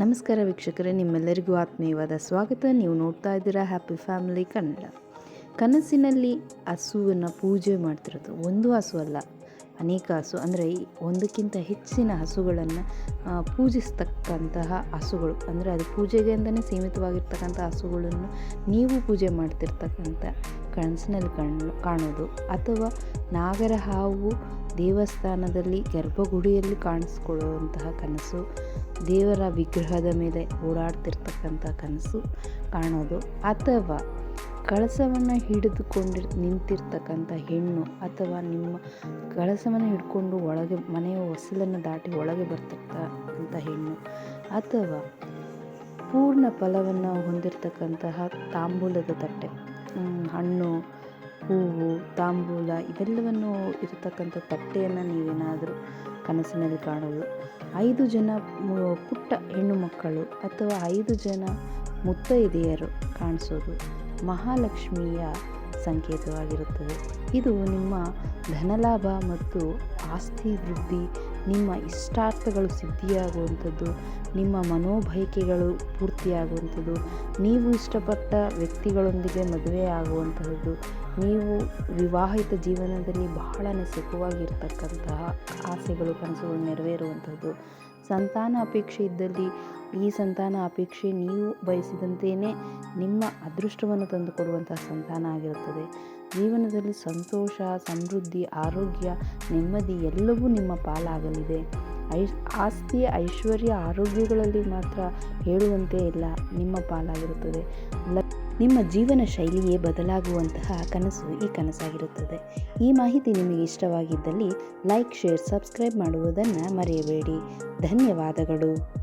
ನಮಸ್ಕಾರ ವೀಕ್ಷಕರೇ, ನಿಮ್ಮೆಲ್ಲರಿಗೂ ಆತ್ಮೀಯವಾದ ಸ್ವಾಗತ. ನೀವು ನೋಡ್ತಾ ಇದ್ದೀರಾ ಹ್ಯಾಪಿ ಫ್ಯಾಮಿಲಿ ಕನ್ನಡ. ಕನಸಿನಲ್ಲಿ ಹಸುವನ್ನು ಪೂಜೆ ಮಾಡ್ತಿರೋದು ಒಂದು ಹಸು ಅಲ್ಲ, ಅನೇಕ ಹಸು, ಅಂದರೆ ಒಂದಕ್ಕಿಂತ ಹೆಚ್ಚಿನ ಹಸುಗಳನ್ನು ಪೂಜಿಸ್ತಕ್ಕಂತಹ ಹಸುಗಳು. ಅಂದರೆ ಅದು ಪೂಜೆಗೆ ಅಂತಲೇ ಸೀಮಿತವಾಗಿರ್ತಕ್ಕಂಥ ಹಸುಗಳನ್ನು ನೀವು ಪೂಜೆ ಮಾಡ್ತಿರ್ತಕ್ಕಂಥ ಕನಸಿನಲ್ಲಿ ಕಾಣೋದು. ಅಥವಾ ನಾಗರ ಹಾವು ದೇವಸ್ಥಾನದಲ್ಲಿ ಗರ್ಭಗುಡಿಯಲ್ಲಿ ಕಾಣಿಸ್ಕೊಳ್ಳುವಂತಹ ಕನಸು, ದೇವರ ವಿಗ್ರಹದ ಮೇಲೆ ಓಡಾಡ್ತಿರ್ತಕ್ಕಂಥ ಕನಸು ಕಾಣೋದು. ಅಥವಾ ಕಳಸವನ್ನು ಹಿಡಿದುಕೊಂಡಿ ನಿಂತಿರ್ತಕ್ಕಂಥ ಹೆಣ್ಣು ಅಥವಾ ನಿಮ್ಮ ಕಳಸವನ್ನು ಹಿಡ್ಕೊಂಡು ಒಳಗೆ, ಮನೆಯ ಹೊಸಲನ್ನು ದಾಟಿ ಒಳಗೆ ಬರ್ತಿರ್ತಕ್ಕಂಥ ಹೆಣ್ಣು ಅಥವಾ ಪೂರ್ಣ ಫಲವನ್ನು ಹೊಂದಿರತಕ್ಕಂತಹ ತಾಂಬೂಲದ ತಟ್ಟೆ ಹಣ್ಣು ಹೂವು, ತಾಂಬೂಲ ಇವೆಲ್ಲವನ್ನು ಇರತಕ್ಕಂಥ ತಟ್ಟೆಯನ್ನು ನೀವೇನಾದರೂ ಕನಸಿನಲ್ಲಿ ಕಾಣೋದು ಐದು ಜನ ಪುಟ್ಟ ಹೆಣ್ಣು ಮಕ್ಕಳು ಅಥವಾ ಐದು ಜನ ಮುತ್ತೈದೆಯರು ಕಾಣಿಸೋದು ಮಹಾಲಕ್ಷ್ಮಿಯ ಸಂಕೇತವಾಗಿರುತ್ತದೆ. ಇದು ನಿಮ್ಮ ಧನಲಾಭ ಮತ್ತು ಆಸ್ತಿ ವೃದ್ಧಿ ನಿಮ್ಮ ಇಷ್ಟಾರ್ಥಗಳು ಸಿದ್ಧಿಯಾಗುವಂಥದ್ದು, ನಿಮ್ಮ ಮನೋಬಯಕೆಗಳು ಪೂರ್ತಿಯಾಗುವಂಥದ್ದು, ನೀವು ಇಷ್ಟಪಟ್ಟ ವ್ಯಕ್ತಿಗಳೊಂದಿಗೆ ಮದುವೆ ಆಗುವಂತಹದ್ದು, ನೀವು ವಿವಾಹಿತ ಜೀವನದಲ್ಲಿ ಬಹಳನೇ ಸುಖವಾಗಿರ್ತಕ್ಕಂತಹ ಆಸೆಗಳು, ಕನಸುಗಳು ನೆರವೇರುವಂಥದ್ದು. ಸಂತಾನ ಅಪೇಕ್ಷೆ ಇದ್ದಲ್ಲಿ ಈ ಸಂತಾನ ಅಪೇಕ್ಷೆ ನೀವು ಬಯಸಿದಂತೆಯೇ ನಿಮ್ಮ ಅದೃಷ್ಟವನ್ನು ತಂದುಕೊಡುವಂತಹ ಸಂತಾನ ಆಗಿರುತ್ತದೆ. ಜೀವನದಲ್ಲಿ ಸಂತೋಷ, ಸಮೃದ್ಧಿ, ಆರೋಗ್ಯ, ನೆಮ್ಮದಿ ಎಲ್ಲವೂ ನಿಮ್ಮ ಪಾಲಾಗಲಿದೆ. ಐ, ಆಸ್ತಿ, ಐಶ್ವರ್ಯ, ಆರೋಗ್ಯಗಳಲ್ಲಿ ಮಾತ್ರ ಹೇಳುವಂತೆ ಇಲ್ಲ, ನಿಮ್ಮ ಪಾಲಾಗಿರುತ್ತದೆ. ನಿಮ್ಮ ಜೀವನ ಶೈಲಿಯೇ ಬದಲಾಗುವಂತಹ ಕನಸು ಈ ಕನಸಾಗಿರುತ್ತದೆ. ಈ ಮಾಹಿತಿ ನಿಮಗೆ ಇಷ್ಟವಾಗಿದ್ದಲ್ಲಿ ಲೈಕ್, ಶೇರ್, ಸಬ್ಸ್ಕ್ರೈಬ್ ಮಾಡುವುದನ್ನು ಮರೆಯಬೇಡಿ. ಧನ್ಯವಾದಗಳು.